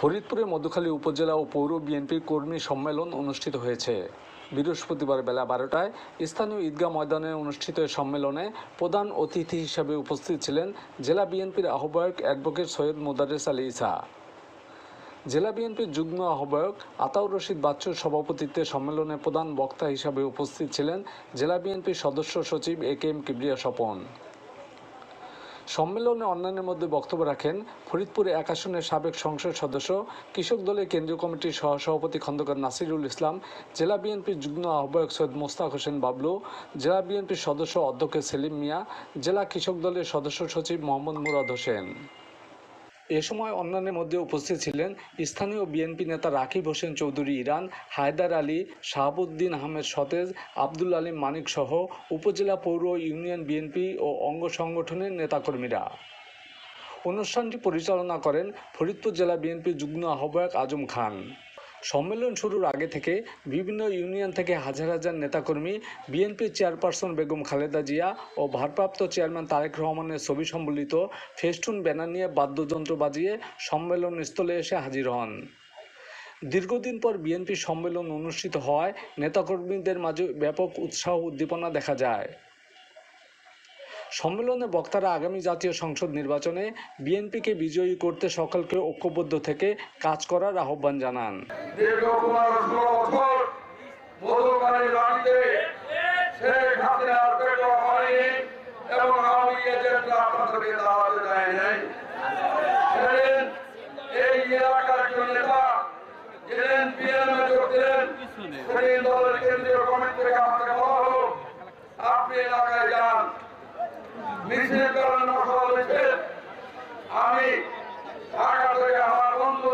ফরিদপুরে মধুখালী উপজেলা ও পৌর বিএনপির কর্মী সম্মেলন অনুষ্ঠিত হয়েছে। বৃহস্পতিবার বেলা বারোটায় স্থানীয় ঈদগাহ ময়দানে অনুষ্ঠিত সম্মেলনে প্রধান অতিথি হিসেবে উপস্থিত ছিলেন জেলা বিএনপির আহ্বায়ক অ্যাডভোকেট সৈয়দ মোদারেস আলী ইসা জেলা বিএনপির যুগ্ম আহ্বায়ক আতাউর রশিদ বাচ্চুর সভাপতিত্বে সম্মেলনে প্রধান বক্তা হিসাবে উপস্থিত ছিলেন জেলা বিএনপির সদস্য সচিব A K M Kibria Swapan. সম্মেলনে অন্যান্যের মধ্যে বক্তব্য রাখেন ফরিদপুরে এক আসনের সাবেক সংসদ সদস্য, কৃষক দলের কেন্দ্রীয় কমিটির সহ সভাপতি খন্দকার নাসিরুল ইসলাম, জেলা বিএনপির যুগ্ম আহ্বায়ক সৈয়দ মোস্তাক হোসেন বাবলু, জেলা বিএনপির সদস্য অধ্যক্ষ সেলিম মিয়া, জেলা কৃষক দলের সদস্য সচিব মোহাম্মদ মুরাদ হোসেন। এ সময় অন্যান্যের মধ্যে উপস্থিত ছিলেন স্থানীয় বিএনপি নেতা রাকিব হোসেন চৌধুরী ইরান, হায়দার আলী, শাহাবুদ্দিন আহমেদ সতেজ, আব্দুল আলিম মানিক সহ উপজেলা পৌর ইউনিয়ন বিএনপি ও অঙ্গ সংগঠনের নেতাকর্মীরা। অনুষ্ঠানটি পরিচালনা করেন ফরিদপুর জেলা বিএনপির যুগ্ম আহ্বায়ক আজম খান। সম্মেলন শুরুর আগে থেকে বিভিন্ন ইউনিয়ন থেকে হাজার হাজার নেতাকর্মী বিএনপির চেয়ারপারসন বেগম খালেদা জিয়া ও ভারপ্রাপ্ত চেয়ারম্যান তারেক রহমানের ছবি সম্বলিত ফেস্টুন ব্যানার নিয়ে বাদ্যযন্ত্র বাজিয়ে সম্মেলন স্থলে এসে হাজির হন। দীর্ঘদিন পর বিএনপি সম্মেলন অনুষ্ঠিত হওয়ায় নেতাকর্মীদের মাঝে ব্যাপক উৎসাহ উদ্দীপনা দেখা যায়। সম্মেলনে বক্তারা আগামী জাতীয় সংসদ নির্বাচনে বিএনপিকে বিজয়ী করতে সকলকে ঐক্যবদ্ধ থেকে কাজ করার আহ্বান জানান। দীর্ঘ পনেরো ষোলো বছর মধুকারী রানীতে শেখ হাসিনার পেট্রো হয়নি এবং আওয়ামী এজেন্টরা আপনাদেরকে দাঁড়াতে দেয় নাই ছিলেন এই এলাকার একজন নেতা ছিলেন পিএনএ যোগ দিলেন সেদিন দলের কেন্দ্রীয় কমিটি থেকে আমাকে বলা হলো আপনি এলাকায় যান আমি বন্ধু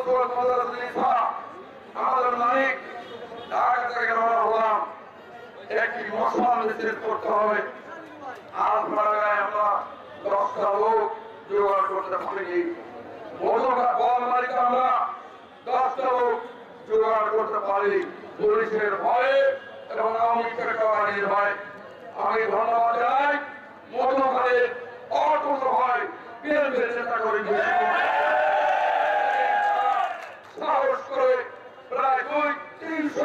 আমাদের মালিক থেকে রওনা হলাম। একটি আমরা দশটা লোক জোগাড় করতে পারিনি। মধুকা বল মালিক আমরা দশটা লোক জোগাড় করতে পারি পুলিশের ভয়ে এবং আওয়ামী ভয়ে আমি ধন্যবাদ জানাই মধুকালের অটুট ভয় বিএনপির নেতা করে সাহস করে প্রায় দুই তিনশো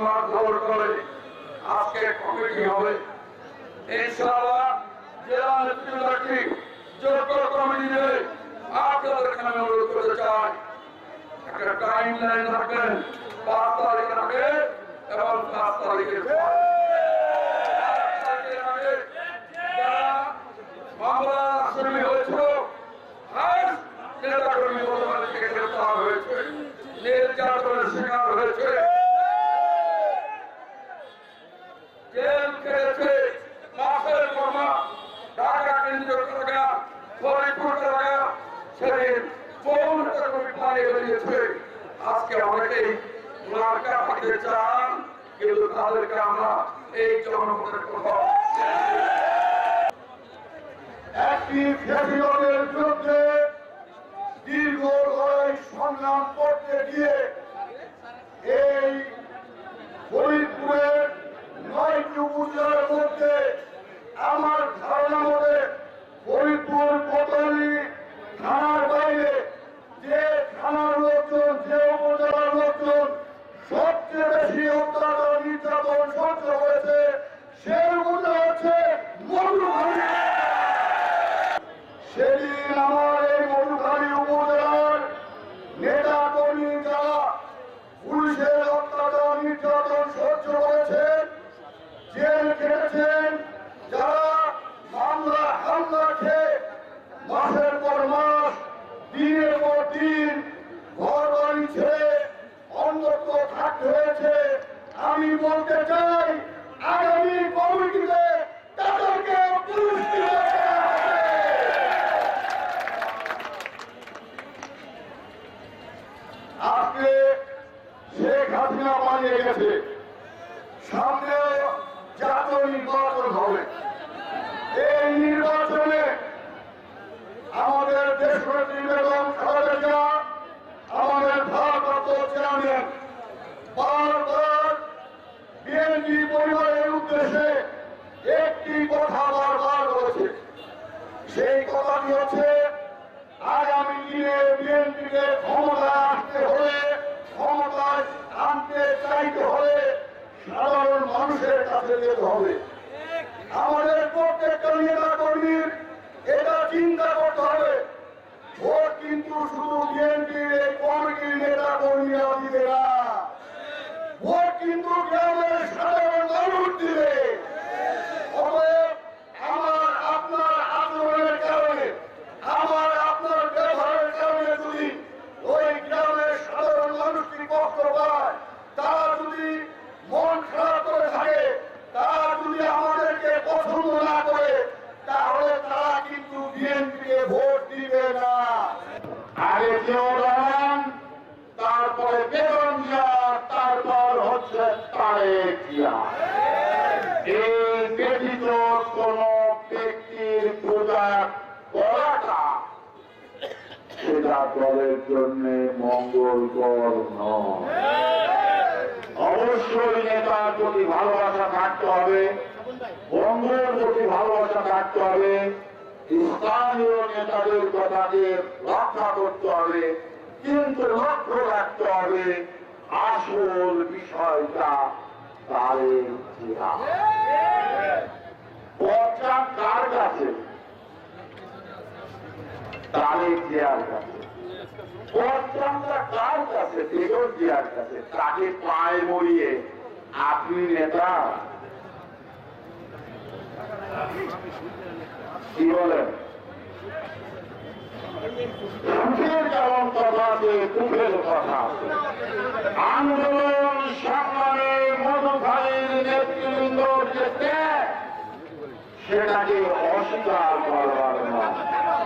গ্রেপ্তার মারধর করে আজকে কমিটি হবে ইনশাআল্লাহ জেলা নেতৃত্বটি যোগ্য কমিটি নেবে আপনাদেরকে আমি অনুরোধ করতে চাই একটা টাইম লাইন রাখবেন পাঁচ তারিখ আগে এবং পাঁচ তারিখের পর পাঁচ তারিখের আগে যারা মামলা আসামি হয়েছিল হাইস নেতাকর্মী বর্তমানে থেকে গ্রেপ্তার হয়েছে নির্যাতনের শিকার হয়েছে জেল খেয়েছে মাসের পর মাস ঢাকা কেন্দ্রীয় এলাকা ফরিদপুর এলাকা বহু নেতাকর্মী পালিয়ে বেরিয়েছে আজকে অনেকেই মার্কা পাঠিয়ে চান কিন্তু তাদেরকে আমরা এই জনপদের কোথাও একটি বিরুদ্ধে মাসের পর মাস, দিনের পর দিন ঘর বাড়ি ছেড়ে অন্যত্র থাকতে হয়েছে আমি বলতে চাই, আগামী কমিটিতে তাদেরকে আজকে শেখ হাসিনা পালিয়ে গেছে। সামনে জাতীয় নির্বাচন হবে এই নির্বাচনে আমাদের দেশ বেগম খালেদা জিয়া আমাদের ভারপ্রাপ্ত চেয়ারম্যান বারবার বিএনপি পরিবারের উদ্দেশ্যে একটি কথা বারবার বলেছে। সেই কথাটি হচ্ছে আগামী দিনে বিএনপিকে ক্ষমতায় আসতে হলে ক্ষমতায় আনতে চাইতে হলে সাধারণ মানুষের কাছে যেতে হবে। আমাদের প্রত্যেকটা নেতা কর্মীর এটা চিন্তা করতে হবে। ভোট কিন্তু শুধু বিএনপির কমিটির নেতা কর্মীরা দিবে না। ভোট কিন্তু গ্রামের সাধারণ মানুষ দিবে অতএব আমার আপনার আন্দোলনের কারণে আমার আপনার ব্যবহারের কারণে যদি ওই গ্রামের সাধারণ মানুষটি কষ্ট পায় তারা যদি মন খারাপ করে থাকে তারা যদি আমাদেরকে পছন্দ না করে তাহলে তারা কিন্তু বিএনপিকে ভোট দিবে না আগে জিয়াউর রহমান তারপরে বেগম জিয়া তারপর হচ্ছে জিয়া এই কোন ব্যক্তির পূজা করাটা সেটা দলের জন্য মঙ্গলকর নয়। অবশ্যই নেতার প্রতি ভালোবাসা থাকতে হবে বন্ধুর প্রতি ভালোবাসা থাকতে হবে, স্থানীয় নেতাদের কথাকে রক্ষা করতে হবে, কিন্তু লক্ষ্য রাখতে হবে আসল বিষয়টা তাকে পায়ে মরিয়ে আপনি নেতা। কি বলেন? সুখের কথা আছে কথা আন্দোলন সংগ্রামে মধুখালীর নেতৃবৃন্দ সেটাকে অস্বীকার করবার নয়